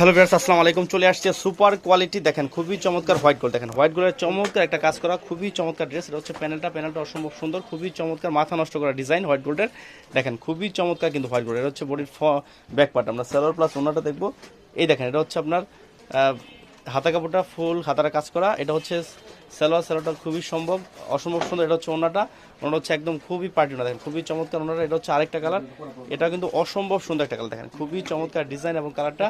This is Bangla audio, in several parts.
হ্যালো বিয়ার্স আসসালামু আলাইকুম। চলে আসছে সুপার কোয়ালিটি, দেখেন খুবই চমৎকার হোয়াইট গোল্ড। দেখেন হোয়াইট গোল্ডের চমৎকার একটা কাজ করা, খুবই চমৎকার ড্রেস। এটা হচ্ছে প্যানেলটা প্যানেলটা অসম্ভব সুন্দর, খুবই চমৎকার, মাথা নষ্ট করা ডিজাইন হোয়াইট গোল্ডের। দেখেন খুবই চমৎকার কিন্তু হোয়াইট গোল্ড। এটা হচ্ছে বডির ব্যাক পার্ট আমরা সেলোর প্লাস ওনাটা দেখব। এই দেখেন, এটা হচ্ছে আপনার হাতা কাপড়টা ফুল হাতারা কাজ করা। এটা হচ্ছে সালোয়ার, সালোয়ারটা খুবই সম্ভব। অসম্ভব সুন্দর, এটা হচ্ছে ওনাটা ওনাটা হচ্ছে একদম খুবই পার্টি ওনা দেখেন, খুবই চমৎকার ওনাটা এটা হচ্ছে আরেকটা কালার। এটা কিন্তু অসম্ভব সুন্দর একটা কালার, দেখেন, খুবই চমৎকার ডিজাইন এবং কালারটা।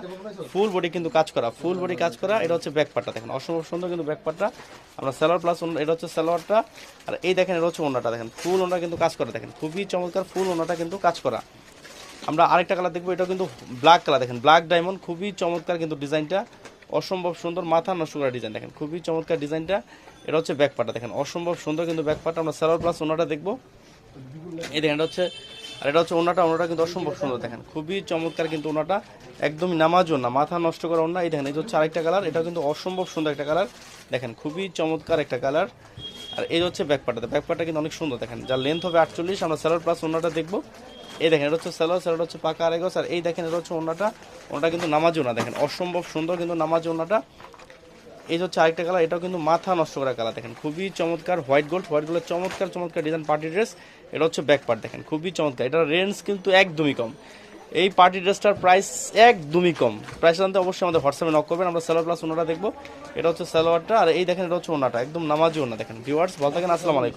ফুল বডি কিন্তু কাজ করা, ফুল বডি কাজ করা। এটা হচ্ছে ব্যাক পার্টটা, দেখেন, অসম্ভব সুন্দর কিন্তু ব্যাক পার্টটা। আমরা সালোয়ার প্লাস এটা হচ্ছে সালোয়ারটা। আর এই দেখেন, এটা হচ্ছে ওনাটা দেখেন, ফুল ওনাটা কিন্তু কাজ করা, দেখেন, খুবই চমৎকার ফুল ওনাটা কিন্তু কাজ করা। আমরা আরেকটা কালার দেখব, এটা কিন্তু ব্ল্যাক কালার, দেখেন, ব্ল্যাক ডায়মন্ড, খুবই চমৎকার কিন্তু ডিজাইনটা। অসম্ভব সুন্দর, মাথা নষ্ট করা ডিজাইন দেখেন, খুবই চমৎকার ডিজাইনটা এটা হচ্ছে ব্যাক পাটা দেখেন, অসম্ভব সুন্দর কিন্তু ব্যাক পাটা আমরা সালোয়ার প্লাস ওনাটা দেখব। এই দেখেন, এটা হচ্ছে, আর এটা হচ্ছে ওনাটা ওনাটা কিন্তু অসম্ভব সুন্দর, দেখেন, খুবই চমৎকার কিন্তু ওনাটা। একদমই নামাজও না মাথা নষ্ট করা ওনা। এই দেখেন, এই হচ্ছে আরেকটা কালার এটা কিন্তু অসম্ভব সুন্দর একটা কালার দেখেন, খুবই চমৎকার একটা কালার আর এই হচ্ছে ব্যাকপাটাতে ব্যাকপাটা কিন্তু অনেক সুন্দর, দেখেন। যার লেন্থ হবে আটচল্লিশ, আমরা স্যালোর প্লাস ওনাটা দেখব। এই দেখেন, এটা হচ্ছে স্যালোর স্যালোর হচ্ছে পাকা আরেগস আর এই দেখেন, এটা হচ্ছে ওনাটা ওনাটা কিন্তু নামাজও না দেখেন, অসম্ভব সুন্দর কিন্তু নামাজ ওনাটা এই হচ্ছে আরেকটা কালার, এটাও কিন্তু মাথা নষ্ট করা কালার, দেখেন, খুবই চমৎকার হোয়াইট গোল্ড, হোয়াইট গোল্ডের চমৎকার চমৎকার ডিজাইন পার্টি ড্রেস এটা হচ্ছে ব্যাক পার্ট দেখেন, খুবই চমৎকার, এটার রেঞ্জ কিন্তু একদমই কম। এই পার্টি ড্রেসটার প্রাইস একদমই কম। প্রাইস জানতে অবশ্যই আমাদের হোয়াটসঅ্যাপে নক করবেন, আমরা সালোয়ার প্লাস ওনাটা দেখব। এটা হচ্ছে সালোয়ারটা, আর এই দেখেন, এটা হচ্ছে ওনাটা একদম নামাজি ওনা দেখেন ভিউয়ার্স ভালো থাকেন, আসসালামু আলাইকুম।